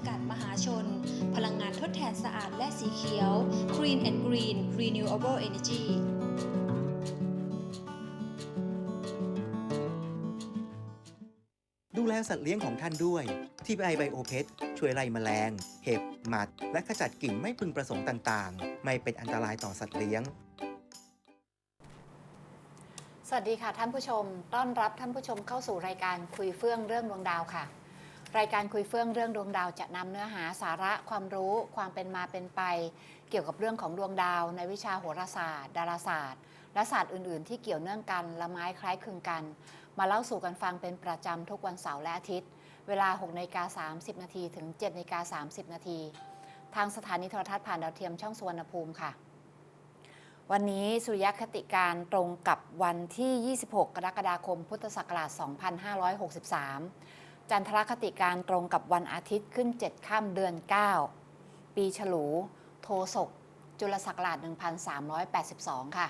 Green Power จำกัดมหาชน พลังงานทดแทนสะอาดและสีเขียว Green and Green Renewable Energy ดูแลสัตว์เลี้ยงของท่านด้วย ที่ไอไบโอเพช่วยไล่แมลง เห็บ หมัด และขจัดกลิ่นไม่พึงประสงค์ต่างๆ ไม่เป็นอันตรายต่อสัตว์เลี้ยง สวัสดีค่ะท่านผู้ชม ต้อนรับท่านผู้ชมเข้าสู่รายการคุยเฟื่องเรื่องดวงดาวค่ะ รายการคุยเฟื่องเรื่องดวงดาวจะนำเนื้อหาสาระความรู้ความเป็นมาเป็นไป เกี่ยวกับเรื่องของดวงดาว ในวิชาโหราศาสตร์ ดาราศาสตร์ และศาสตร์อื่น ๆ ที่เกี่ยวเนื่องกันละไม้คล้ายคลึงกัน มาเล่าสู่กันฟังเป็นประจำทุกวันเสาร์และอาทิตย์ เวลา6นาฬิกา30 นาทีถึง7นาฬิกา30 นาที ทางสถานีโทรทัศน์ผ่านดาวเทียมช่องสุวรรณภูมิค่ะ วันนี้สุริยคติการตรงกับวันที่ 26 กรกฎาคม พุทธศักราช 2563 จันทรคติการตรงกับวันอาทิตย์ขึ้น7ค่ำเดือน 9 ปีฉลู โทศก จุลศักราช 1382 ค่ะ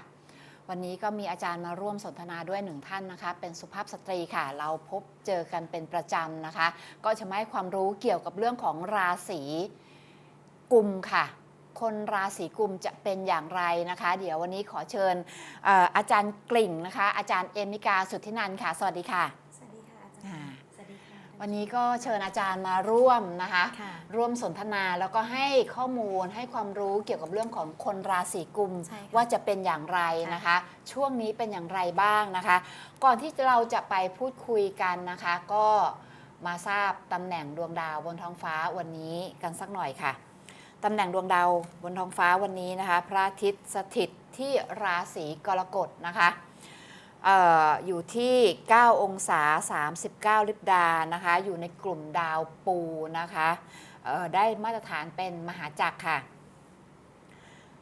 วันนี้ก็มีอาจารย์มาร่วมสนทนาด้วยหนึ่งท่านนะคะ เป็นสุภาพสตรีค่ะ เราพบเจอกันเป็นประจำนะคะ ก็จะมาให้ความรู้เกี่ยวกับเรื่องของราศีกุมค่ะคนราศีกุมจะเป็นอย่างไรนะคะ เดี๋ยววันนี้ขอเชิญอาจารย์กลิ่งนะคะ อาจารย์เอมิกาสุทธินันท์ค่ะ สวัสดีค่ะ วัสดีค่ะวันนี้ก็เชิญอาจารย์มาร่วมนะคะ ค่ะร่วมสนทนาแล้วก็ให้ข้อมูลให้ความรู้เกี่ยวกับเรื่องของคนราศีกุม ใช่ค่ะว่าจะเป็นอย่างไรนะคะ ช่วงนี้เป็นอย่างไรบ้างนะคะ ก่อนที่เราจะไปพูดคุยกันนะคะ ก็มาทราบตำแหน่งดวงดาวบนท้องฟ้าวันนี้กันสักหน่อยค่ะตำแหน่งดวงดาวบนท้องฟ้าวันนี้นะคะ พระอาทิตย์สถิตที่ราศีกรกฎนะคะเอออยู่ที่ 9 องศา 39 ลิบดานะคะ อยู่ในกลุ่มดาวปูนะคะได้มาตรฐานเป็นมหาจักรค่ะ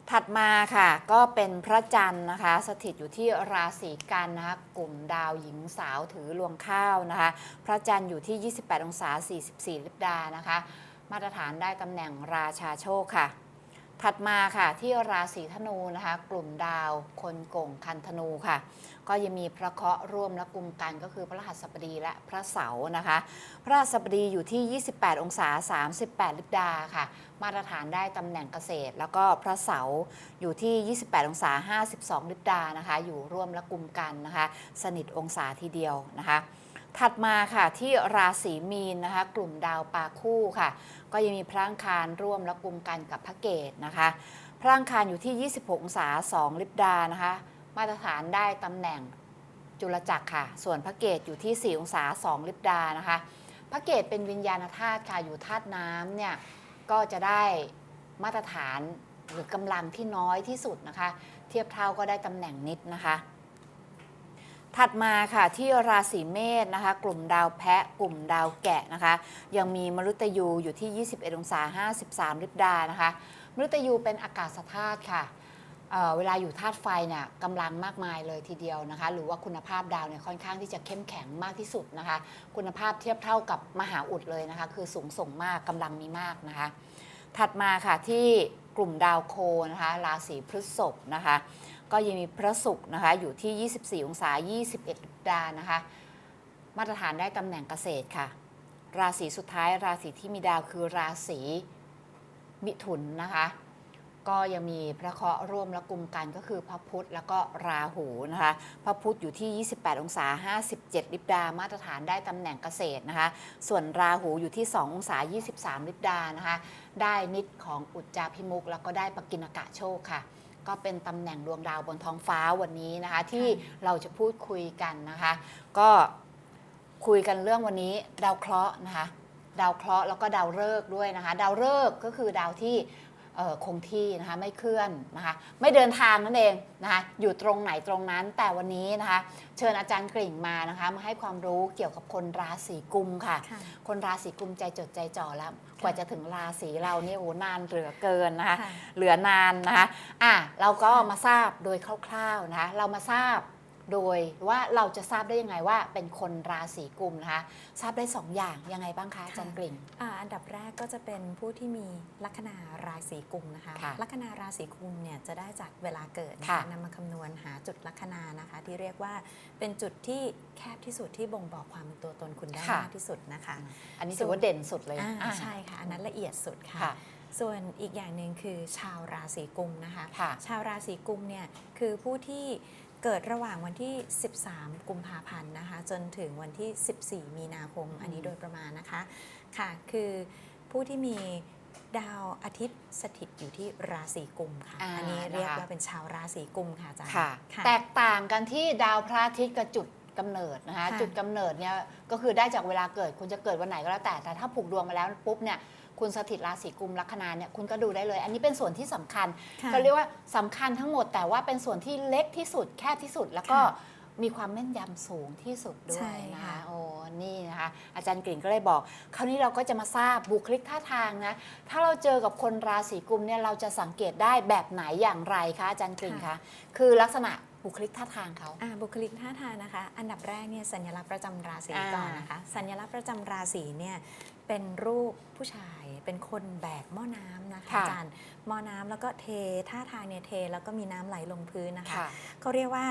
ถัดมาค่ะก็เป็นพระจันทร์นะคะ สถิตอยู่ที่ราศีกันนะคะกลุ่มดาวหญิงสาวถือรวงข้าวนะคะ พระจันทร์อยู่ที่ 28 องศา 44 ลิบดานะคะ มาตรฐานได้ตำแหน่งราชาโชคค่ะ ถัดมาค่ะที่ราศีธนูนะคะ กลุ่มดาวคนโก่งคันธนูค่ะ ก็ยังมีพระเคราะห์ร่วมและกลุ่มกันก็คือพระรหัสบดีและพระเสาร์นะคะ พระรหัสบดีอยู่ที่ 28 องศา 38 ลิบดาค่ะ มาตรฐานได้ตำแหน่งเกษตร แล้วก็พระเสาร์อยู่ที่ 28 องศา 52 ลิบดานะคะ อยู่ร่วมและกลุ่มกันนะคะ สนิทองศาทีเดียวนะคะ ถัดมาค่ะที่ราศีมีนนะคะ กลุ่มดาวปาคู่ค่ะ ก็ยังมีพระอังคารร่วมและกลุ่มกันกับพระเกตนะคะพระอังคารอยู่ที่ 26องศา2ลิบดานะคะ มาตรฐานได้ตำแหน่งจุลจักรค่ะ ส่วนพระเกตอยู่ที่ 4 องศา 2 ลิบดานะคะ พระเกตเป็นวิญญาณธาตุค่ะ อยู่ธาตุน้ำเนี่ย ก็จะได้มาตรฐานหรือกำลังที่น้อยที่สุดนะคะ เทียบเท่าก็ได้ตำแหน่งนิดนะคะ ถัดมาค่ะที่ราศีเมษนะคะ กลุ่มดาวแพะกลุ่มดาวแกะนะคะ ยังมีมฤตยูอยู่ที่ 21 องศา 53 ลิบดานะคะมฤตยูเป็นอากาศธาตุค่ะเเวลาอยู่ธาตุไฟเนี่ยกำลังมากมายเลยทีเดียวนะคะ หรือว่าคุณภาพดาวเนี่ยค่อนข้างที่จะเข้มแข็งมากที่สุดนะคะ คุณภาพเทียบเท่ากับมหาอุดเลยนะคะ คือสูงส่งมากกำลังมีมากนะคะ ถัดมาค่ะที่ กลุ่มดาวโคนะคะราศีพฤษภนะคะก็ยังมีพระศุกร์นะคะอยู่ที่ 24 องศา 21 ดานะคะ มาตรฐานได้ตำแหน่งเกษตรค่ะ ราศีสุดท้ายราศีที่มีดาวคือราศีมิถุนนะคะ ก็ยังมีพระเคราะห์ร่วมและกลุ่มกันก็คือพระพุธแล้วก็ราหูนะคะพระพุธอยู่ที่ 28 องศา 57 ลิบดา มาตรฐานได้ตำแหน่งเกษตรนะคะ ส่วนราหูอยู่ที่ 2 องศา 23 ลิบดานะคะ ได้นิดของอุจจาพิมุกแล้วก็ได้ปกินกะโชคค่ะก็เป็นตำแหน่งดวงดาวบนท้องฟ้าวันนี้นะคะ ที่เราจะพูดคุยกันนะคะ ก็คุยกันเรื่องวันนี้ดาวเคราะห์นะคะ ดาวเคราะห์แล้วก็ดาวฤกษ์ด้วยนะคะ ดาวฤกษ์ก็คือดาวที่ คงที่นะคะไม่เคลื่อนนะคะไม่เดินทางนั่นเองนะคะอยู่ตรงไหนตรงนั้น แต่วันนี้นะคะเชิญอาจารย์กริ่งมานะคะมาให้ความรู้เกี่ยวกับคนราศีกุมค่ะค่ะคนราศีกุมใจจดใจจ่อแล้ว กว่าจะถึงราศีเราเนี่ยโอ้นานเหลือเกินนะคะค่ะเหลือนานนะคะอะเราก็มาทราบโดยคร่าวๆนะคะเรามาทราบ โดยว่าเราจะทราบได้ยังไงว่าเป็นคนราศีกุมนะคะ ทราบได้สองอย่างยังไงบ้างคะอาจารย์กลิ่นอ่าอันดับแรกก็จะเป็นผู้ที่มีลัคนาราศีกุมนะคะค่ะลัคนาราศีกุมเนี่ยจะได้จากเวลาเกิดนะค่ะคะนำมาคำนวณหาจุดลัคนานะคะ ที่เรียกว่าเป็นจุดที่แคบที่สุดที่บ่งบอกความเป็นตัวตนคุณได้มากที่สุดนะคะ อันนี้ถือว่าเด่นสุดเลยอ่าอ่าใช่ค่ะอันนั้นละเอียดสุดค่ะค่ะส่วนอีกอย่างหนึ่งคือชาวราศีกุมนะคะค่ะชาวราศีกุมเนี่ยคือผู้ที่ เกิดระหว่างวันที่ 13 กุมภาพันธ์นะคะ จนถึงวันที่ 14 มีนาคม อันนี้โดยประมาณนะคะ ค่ะ คือผู้ที่มีดาวอาทิตย์สถิตอยู่ที่ราศีกุมค่ะอ่าอันนี้เรียกนะคะว่าเป็นชาวราศีกุมค่ะอาจารย์ค่ะค่ะแตกต่างกันที่ดาวพระอาทิตย์กับจุดกำเนิดนะคะค่ะจุดกำเนิดเนี่ยก็คือได้จากเวลาเกิด คุณจะเกิดวันไหนก็แล้วแต่ แต่ถ้าผูกดวงมาแล้วปุ๊บเนี่ย คุณสถิตราศีกุมลัคนาเนี่ยคุณก็ดูได้เลย อันนี้เป็นส่วนที่สำคัญค่ะก็เรียกว่าสำคัญทั้งหมด แต่ว่าเป็นส่วนที่เล็กที่สุดแคบที่สุดแล้วก็ค่ะมีความแม่นยำสูงที่สุดด้วใช่ยนะค่ะคะโอ้นี่นะคะ อาจารย์กลิ่นก็เลยบอก คราวนี้เราก็จะมาทราบบุคลิกท่าทางนะ ถ้าเราเจอกับคนราศีกุมเนี่ยเราจะสังเกตได้แบบไหนอย่างไรคะอาจารย์กลิ่นคะ คือลักษณะ บุคลิกท่าทางเขาอ่าบุคลิกท่าทางนะคะ อันดับแรกเนี่ยสัญลักษณ์ประจำราศีอ่าก่อนนะคะ สัญลักษณ์ประจำราศีเนี่ยเป็นรูปผู้ชายเป็นคนแบกหม้อน้ำนะคะค่ะอาจารย์หม้อน้ำแล้วก็เทท่าทางเนี่ยเทแล้วก็มีน้ำไหลลงพื้นนะคะค่ะเขาเรียกว่า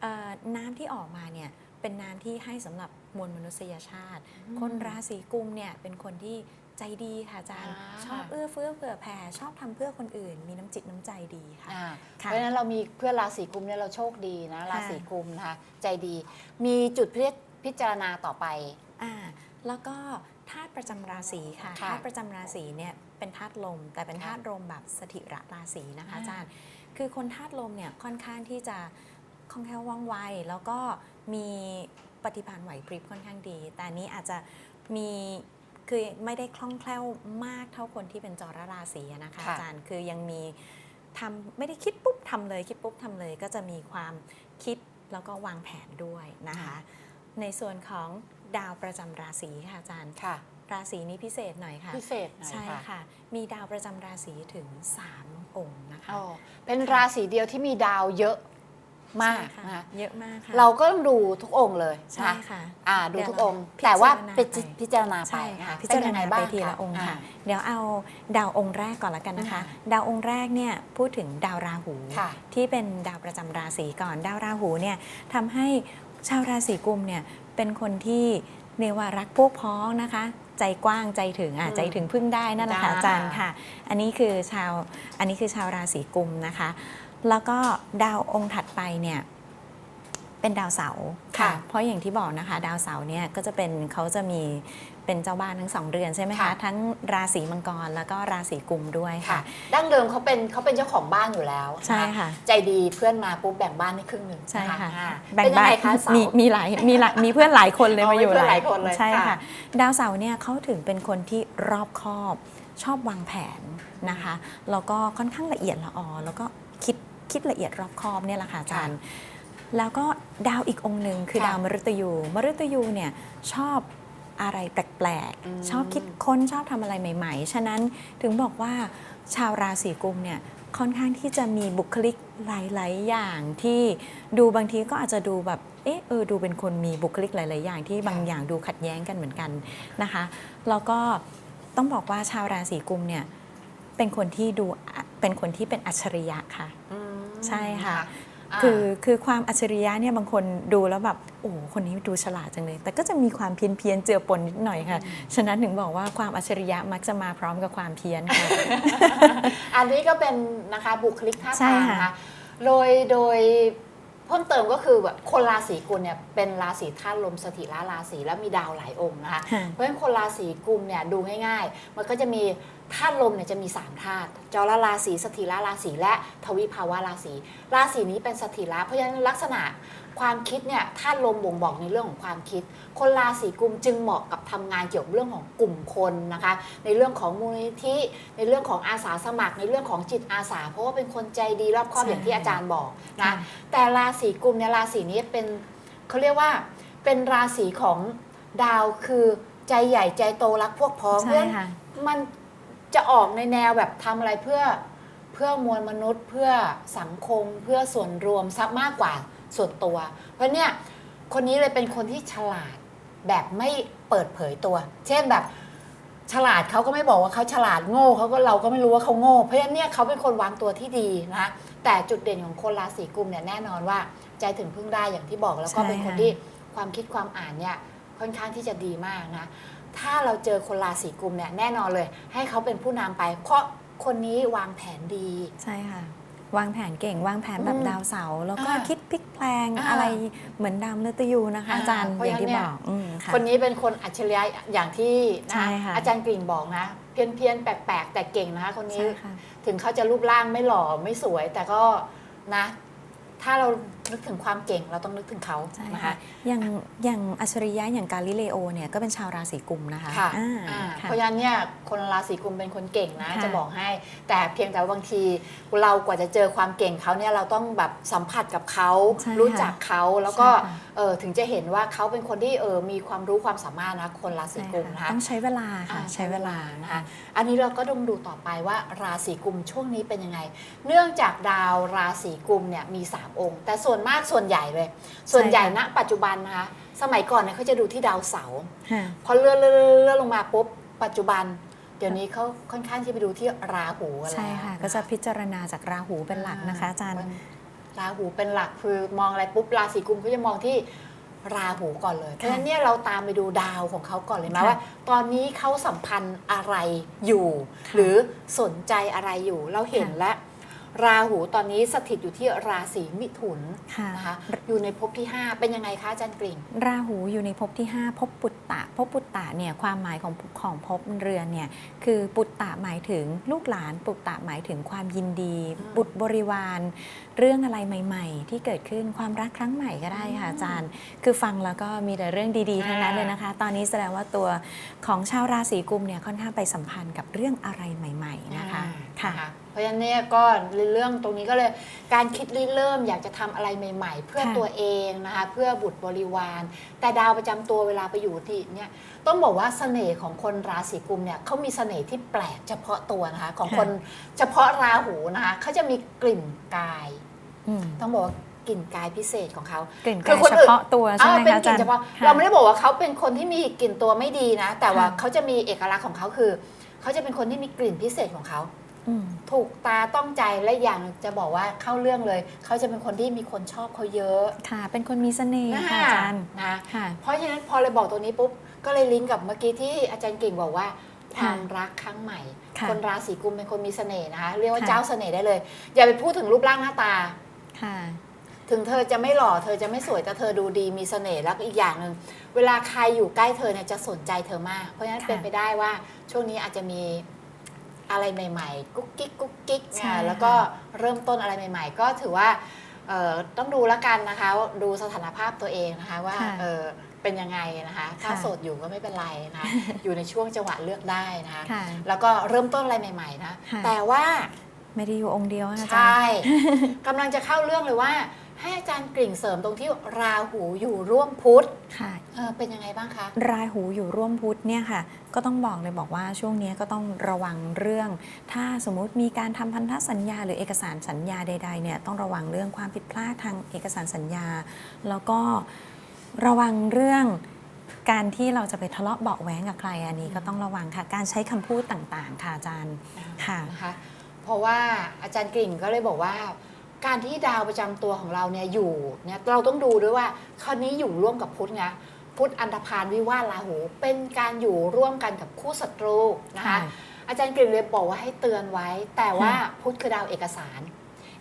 เอ่อน้ำที่ออกมาเนี่ยเป็นน้ำที่ให้สำหรับมวลมนุษยชาติอืมคนราศีกุมเนี่ยเป็นคนที่ ใจดีค่ะอาจารย์ อ่า ชอบเอื้อเฟื้อเผื่อแผ่ชอบทำเพื่อคนอื่น มีน้ำจิตน้ำใจดีค่ะ อ่าค่ะเพราะฉะนั้นเรามีเพื่อนราศีกุมเนี่ยเราโชคดีนะค่ะราศีกุมนะคะใจดี มีจุดพิพิจารณาต่อไป อ่าแล้วก็ธาตุประจำราศีค่ะค่ะธาตุประจำราศีเนี่ยเป็นธาตุลม แต่เป็นค่ะธาตุลมแบบสถิระราศีนะคะอ่า อาจารย์ คือคนธาตุลมเนี่ยค่อนข้างที่จะคล่องแคล่วว่องไวแล้วก็มีปฏิภาณไหวพริบค่อนข้างดี แต่อันนี้อาจจะมี คือไม่ได้คล่องแคล่วมากเท่าคนที่เป็นจรราศีอะนะคะค่ะอาจารย์คือยังมีทำไม่ได้คิดปุ๊บทำเลยคิดปุ๊บทำเลยก็จะมีความคิดแล้วก็วางแผนด้วยนะคะ ในส่วนของดาวประจำราศีค่ะอาจารย์ค่ะ ราศีนี้พิเศษหน่อยค่ะ พิเศษหน่อยใช่ค่ะค่ะมีดาวประจำราศีถึง 3 องค์นะคะอ๋อเป็นราศีเดียวที่มีดาวเยอะ มากใช่ค่ะนะคะเยอะมากค่ะ เราก็ต้องดูทุกองค์เลยใช่นะค่ะอ่าดูทุกองค์เดี๋ยวเราแต่ว่าพิจารณาไปไปพิจารณาไปใช่ค่ะนพิจารเป็นยังณาไงไปบ้างทีคละองค์ค่ะาเดี๋ยวเอาดาวองค์แรกก่อนละกันนะคะอ่ดาวองค์แรกเนี่ยพูดถึงดาวราหู ค่ะ ที่เป็นดาวประจำราศีก่อน ดาวราหูเนี่ยทำให้ชาวราศีกุมเนี่ยเป็นคนที่เรียกว่ารักพวกพ้องนะคะ ใจกว้างใจถึงอะอืมใจถึงพึ่งได้นั่นแหละค่ะจ้าอาจารย์ค่ะ อันนี้คือชาวอันนี้คือชาวราศีกุมนะคะ แล้วก็ดาวองค์ถัดไปเนี่ยเป็นดาวเสาร์ค่ะ เพราะอย่างที่บอกนะคะ ดาวเสาร์เนี่ยก็จะเป็นเขาจะมีเป็นเจ้าบ้านทั้งสองเรือนใช่ไหมคะค่ะทั้งราศีมังกรแล้วก็ราศีกุมด้วยค่ะค่ะ ดั้งเดิมเขาเป็นเขาเป็นเจ้าของบ้านอยู่แล้ว ใช่นค่ะ ใจดีเพื่อนมาปุ๊บแบ่งบ้านให้ครึ่งหนึ่งใช่ค่ะนอ่าแบ่งเป็นยังบ้านไงคะเสามีมีหลายมีหลายมีเพื่อนหลายคนเลยอ๋อมาอยู่มีเพื่อนหลายคนเลยใช่ค่ะค่ะ ดาวเสาร์เนี่ยเขาถึงเป็นคนที่รอบคอบชอบวางแผนนะคะแล้วก็ค่อนข้างละเอียดละออแล้วก็คิด คิดละเอียดรอบคอบเนี่ยแหละค่ะอาจารย์ แล้วก็ดาวอีกองค์หนึ่งคือค่ะ ดาวมฤตยูมฤตยูเนี่ยชอบอะไรแปลกอืมๆชอบคิดค้นชอบทำอะไรใหม่ ๆ ฉะนั้นถึงบอกว่าชาวราศีกุมเนี่ยค่อนข้างที่จะมีบุคลิกหลายๆอย่างที่ดูบางทีก็อาจจะดูแบบเอ๊ะเออดูเป็นคนมีบุคลิกหลาย ๆ อย่างที่บางอย่างดูขัดแย้งกันเหมือนกันนะคะแล้วก็ต้องบอกว่าชาวราศีกุมเนี่ยเป็นคนที่ดูอะเป็นคนที่เป็นอัจฉริยะค่ะ อืม ใช่ค่ะาคือคือความอัจฉริยะเนี่ยบางคนดูแล้วแบบโอ้คนนี้ดูฉลาดจังเลย แต่ก็จะมีความเพี้ยนเพียนๆเจือปนนิดหน่อยค่ะ ฉะนั้นถึงบอกว่าความอัจฉริยะมักจะมาพร้อมกับความเพี้ยนค่ะอันนี้ก็เป็นนะคะบุคลิกท่าใช่ทางค่ะนะคะโดยโดยเพิ่มเติมก็คือแบบคนราศีกุมเนี่ยเป็นราศีธาตุลมสถิระราศีแล้วมีดาวหลายองค์นะคะค่ะเพราะฉะนั้นคนราศีกุมเนี่ยดูง่าย ๆ มันก็จะมีธาตุลมเนี่ยจะมี3ธาตุจรราศีสถิระราศีและทวิภาวะราศีราศีนี้เป็นสถิระเพราะฉะนั้นลักษณะ ความคิดเนี่ยธาตุลมบ่งบอกในเรื่องของความคิด คนราศีกุมจึงเหมาะกับทำงานเกี่ยวกับเรื่องของกลุ่มคนนะคะ ในเรื่องของมูลนิธิในเรื่องของอาสาสมัคร ในเรื่องของจิตอาสา เพราะว่าเป็นคนใจดีรอบคอบใช่อย่างที่อาจารย์บอกนะค่ะแต่ราศีกุมเนี่ยราศีนี้เป็นเขาเรียกว่าเป็นราศีของดาวคือใจใหญ่ใจโตรักพวกพ้องใช่เพราะฉะนั้นค่ะมันจะออกในแนวแบบทำอะไรเพื่อเพื่อมวลมนุษย์ เพื่อสังคมเพื่อส่วนรวมซับมากกว่า ส่วนตัว เพราะเนี่ยคนนี้เลยเป็นคนที่ฉลาดแบบไม่เปิดเผยตัว เช่นแบบฉลาดเขาก็ไม่บอกว่าเขาฉลาดโง่เขาก็เราก็ไม่รู้ว่าเขาโง่ เพราะฉะนั้นเนี่ยเขาเป็นคนวางตัวที่ดีนะแต่จุดเด่นของคนราศีกุมเนี่ยแน่นอนว่าใจถึงพึ่งได้อย่างที่บอกแล้วก็ใช่เป็นคนค่ะที่ความคิดความอ่านเนี่ยค่อนข้างที่จะดีมากนะถ้าเราเจอคนราศีกุมเนี่ยแน่นอนเลย ให้เขาเป็นผู้นำไป เพราะคนนี้วางแผนดีใช่ค่ะ วางแผนเก่ง วางแผนแบบอืมดาวเสาร์แล้วก็อ่าคิดพลิกแพลงอ่าอะไรเหมือนดาวมฤตยูนะคะอ่าอาจารย์เพราะอย่างที่ฉะนั้นเนี่บยอกอืมค่ะคนนี้เป็นคนอัจฉริยะอย่างที่ใช่นะค่ะอาจารย์กริ่งบอกนะ เพี้ยนเพียนๆแปลกๆ แต่เก่งนะคะคนนี้ใช่ค่ะถึงเขาจะรูปร่างไม่หล่อไม่สวย แต่ก็นะ ถ้าเรา นึกถึงความเก่งเราต้องนึกถึงเขาใช่นะค่ะคะอย่างอย่างอัจฉริยะอย่างกาลิเลโอเนี่ยก็เป็นชาวราศีกุมนะคะค่ะอ่าอ่าค่ะเพราะฉะนั้นเนี่ยคนราศีกุมเป็นคนเก่งนะค่ะจะบอกให้ แต่เพียงแต่ว่าบางทีเรากว่าจะเจอความเก่งเขาเนี่ยเราต้องแบบสัมผัสกับเขาใช่ค่ะรู้จักเขาแล้วก็ใช่ค่ะเออถึงจะเห็นว่าเขาเป็นคนที่เออมีความรู้ความสามารถนะคนราศีใช่กุมค่ะนะคะต้องใช้เวลาค่ะอ่าใช้เวลานะคะอันนี้เราก็ต้องดูต่อไปว่าราศีกุมช่วงนี้เป็นยังไง เนื่องจากดาวราศีกุมเนี่ยมี 3 องค์ แต่ส่วนมากส่วนใหญ่เลย ส่วนใหญ่ณปัจจุบันนะคะสมัยก่อนเนี่ยเขาจะดูที่ดาวเสาร์ค่ะพอเลื่อนเลื่อนเลื่อนเลื่อนลงมาปุ๊บปัจจุบัน เดี๋ยวนี้เขาค่อนข้างที่ไปดูที่ราหูกันแล้วใช่ค่ะ ก็จะพิจารณาจากราหูเป็นหลักนะคะอาจารย์ราหูเป็นหลักคือมองอะไรปุ๊บราศีกุมเขาจะมองที่ราหูก่อนเลยเพราะฉะนั้นเนี่ยเราตามไปดูดาวของเขาก่อนเลยไหมค่ะว่า ตอนนี้เขาสัมพันธ์อะไรอยู่ค่ะหรือสนใจอะไรอยู่เราเห็นค่ะแล้ว ราหูตอนนี้สถิตอยู่ที่ราศีมิถุนค่ะนะคะอยู่ในภพที่ 5 เป็นยังไงคะอาจารย์กริ่งราหูอยู่ในภพที่ 5ภพปุตตะภพปุตตะเนี่ยความหมายของของภพเรือนเนี่ยคือปุตตะหมายถึงลูกหลานปุตตะหมายถึงความยินดีอืมบุตรบริวารเรื่องอะไรใหม่ ๆ ที่เกิดขึ้นความรักครั้งใหม่ก็ได้ค่ะอืมอาจารย์ คือฟังแล้วก็มีแต่เรื่องดีๆทั้งนั้นอ่าเลยนะคะ ตอนนี้แสดงว่าตัวของชาวราศีกุมเนี่ยค่อนข้างไปสัมพันธ์กับเรื่องอะไรใหม่ ๆนะคะอ่าค่ะเพราะฉะนั้นเนี่ยก็เรื่องตรงนี้ก็เลยการคิดริเริ่มอยากจะทำอะไรใหม่ ๆ เพื่อค่ะตัวเองนะคะเพื่อบุตรบริวาร แต่ดาวประจำตัวเวลาไปอยู่ที่เนี่ยต้องบอกว่าเสน่ห์ของคนราศีกุมเนี่ยเขามีเสน่ห์ที่แปลกเฉพาะตัวนะคะของคนเฉพาะราหูนะคะเขาจะมีกลิ่นกายอืมต้องบอกว่ากลิ่นกายพิเศษของเขากลิ่นคืกาอยคนเฉอื่นพาะตัวใช่ไหมอ่าเป็นคะอากลิ่จารนย์เฉพาะค่ะเราไม่ได้บอกว่าเขาเป็นคนที่มีกลิ่นตัวไม่ดีนะ แต่ว่าค่ะเขาจะมีเอกลักษณ์ของเขาคือเขาจะเป็นคนที่มีกลิ่นพิเศษของเขา อืม ถูกตาต้องใจและอย่างหนึ่งจะบอกว่าเข้าเรื่องเลย เขาจะเป็นคนที่มีคนชอบเขาเยอะค่ะ เป็นคนมีเสน่ห์ค่ะอาจารย์นะค่ะ เพราะฉะนั้นพอเลยบอกตัวนี้ปุ๊บก็เลยลิงก์กับเมื่อกี้ที่อาจารย์เก่งบอกว่าคค่ะวามรักครั้งใหม่ ค่ะคนราศีกุมเป็นคนมีเสน่ห์นะคะเรียกว่าค่ะ เจ้าเสน่ห์ได้เลย อย่าไปพูดถึงรูปร่างหน้าตา ค่ะ ถึงเธอจะไม่หล่อเธอจะไม่สวยแต่เธอดูดีมีเสน่ห์แล้วก็อีกอย่างหนึ่งเวลาใครอยู่ใกล้เธอเนี่ยจะสนใจเธอมาก เพราะฉะนั้นค่ะ เป็นไปได้ว่าช่วงนี้อาจจะมี อะไรใหม่ ๆ กุ๊กกิ๊กกุ๊กกิ๊กใช่อ่าแล้วก็เริ่มต้นอะไรใหม่ ๆ ก็ถือว่าเอ่อต้องดูแล้วกันนะคะดูสถานภาพตัวเองนะคะว่าค่ะเออเป็นยังไงนะคะ ถ้าค่ะ โสดอยู่ก็ไม่เป็นไรนะคะ อยู่ในช่วงจังหวะเลือกได้นะคะ ค่ะ แล้วก็เริ่มต้นอะไรใหม่ ๆ นะ ค่ะ แต่ว่า ไม่ได้อยู่องค์เดียวนะอาใชจาร่ย์กำลังจะเข้าเรื่องเลยว่า ให้อาจารย์กริ่งเสริมตรงที่ราหูอยู่ร่วมพุธค่ะเออเป็นยังไงบ้างคะราหูอยู่ร่วมพุธเนี่ยค่ะ ก็ต้องบอกเลยบอกว่าช่วงนี้ก็ต้องระวังเรื่อง ถ้าสมมุติมีการทำพันธสัญญา หรือเอกสารสัญญาใด ๆเนี่ยต้องระวังเรื่องความผิดพลาดทางเอกสารสัญญา แล้วก็ระวังเรื่องการที่เราจะไปทะเลาะเบาะแว้งกับใครอันนี้ก็ต้องระวังค่ะ การใช้คำพูดต่างๆ ค่ะอาจารย์ค่ะนะคะเพราะว่าอาจารย์กริ่งก็เลยบอกว่า การที่ดาวประจำตัวของเราเนี่ยอยู่เนี่ยเราต้องดูด้วยว่าคราวนี้อยู่ร่วมกับพุธไงพุธอันธพาลวิวาทราหูเป็นการอยู่ร่วมกันกับคู่ศัตรูนะคะค่ะอาจารย์กริ่งเลยบอกว่าให้เตือนไว้ แต่ว่าพุธคือดาวเอกสาร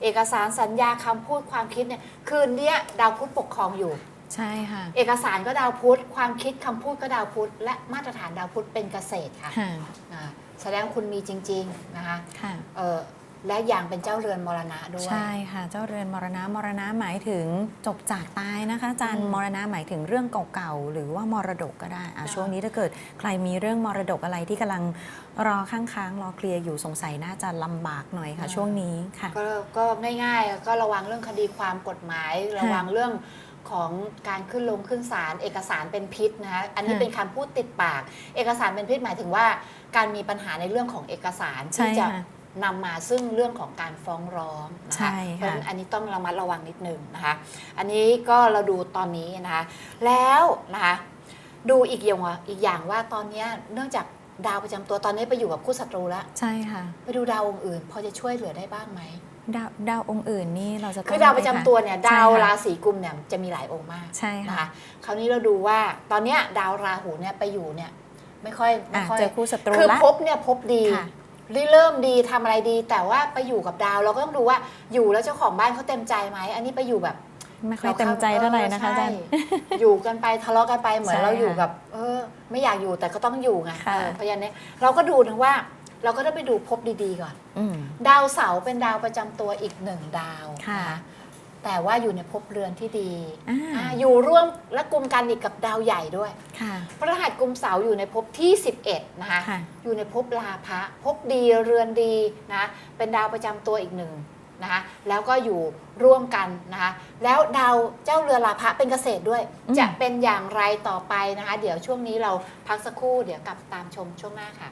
เอกสารสัญญาคำพูดความคิดเนี่ยคืนเนี้ยดาวพุธปกครองอยู่ใช่ค่ะเอกสารก็ดาวพุธความคิดคำพูดก็ดาวพุธและมาตรฐานดาวพุธเป็นเกษตรค่ะค่ะอ่าแสดงว่าคุณมีจริง ๆนะคะค่ะเออ และอย่างเป็นเจ้าเรือนมรณะด้วย ใช่ค่ะ เจ้าเรือนมรณะมรณะหมายถึงจบจากตายนะคะอาจารย์อืมมรณะหมายถึงเรื่องเก่าๆ หรือว่ามรดกก็ได้อะค่ะช่วงนี้ถ้าเกิดใครมีเรื่องมรดกอะไรที่กำลังรอค้างๆ รอเคลียร์อยู่สงสัยน่าจะลำบากหน่อยค่ะ ช่วงนี้ค่ะก็ก็ง่ายๆ ก็ระวังเรื่องคดีความกฎหมาย ระวังเรื่องของการขึ้นลงขึ้นศาลเอกสารเป็นพิษนะคะอันนี้ค่ะเป็นคำพูดติดปาก เอกสารเป็นพิษหมายถึงว่า การมีปัญหาในเรื่องของเอกสารใช่ที่จะค่ะ นำมาซึ่งเรื่องของการฟ้องร้องนะใช่คะเพราะค่ะฉะนั้นอันนี้ต้องระมัดระวังนิดนึงนะคะ อันนี้ก็เราดูตอนนี้นะคะ แล้วนะคะดูอีกอย่างว่าอีกอย่างว่าตอนเนี้ยเนื่องจากดาวประจำตัวตอนนี้ไปอยู่กับคู่ศัตรูแล้ว ใช่ค่ะ ไปดูดาวองค์อื่น พอจะช่วยเหลือได้บ้างไหมดาวดาวองค์อื่นนี่เราจะต้งคือดาวประจำตัวเนี่ยใช่ดาวค่ะราศีกุมเนี่ยจะมีหลายองค์มากใช่นะค่ะคะคราวนี้เราดูว่าตอนเนี้ยดาวราหูเนี่ยไปอยู่เนี่ยไม่ค่อยไม่อะค่อยเจอคู่ศัตรูคือละพบเนี่ยพบดี ค่ะเริ่มดีทำอะไรดี แต่ว่าไปอยู่กับดาว เราก็ต้องดูว่าอยู่แล้วเจ้าของบ้านเขาเต็มใจไหมอันนี้ไปอยู่แบบไม่ค่อยเต็มใจเท่าไหร่นะคะอาจารย์ใช่อยู่กันไปทะเลาะกันไปเหมือนใช่เราอยู่ค่ะกับ เออ ไม่อยากอยู่แต่ก็ต้องอยู่ไงค่ะเออเพราะฉะนั้นเนี่ยเราก็ดูถึงว่า เราก็ต้องไปดูพบดีๆก่อนอืมดาวเสาร์เป็นดาวประจำตัวอีกหนึ่งดาวค่ะน แต่ว่าอยู่ในภพเรือนที่ดีอ่าอ่าอยู่ร่วมและกลุ่มกันอีกกับดาวใหญ่ด้วย ค่ะ พระหัสกลุ่มเสาอยู่ในภพที่ 11 นะคะ ค่ะ อยู่ในภพลาภะภพดีเรือนดีนะเป็นดาวประจำตัวอีกหนึ่งนะคะแล้วก็อยู่ร่วมกันนะคะแล้วดาวเจ้าเรือนลาภะเป็นเกษตรด้วย อืม จะเป็นอย่างไรต่อไปนะคะ เดี๋ยวช่วงนี้เราพักสักครู่เดี๋ยวกลับตามชมช่วงหน้าค่ะ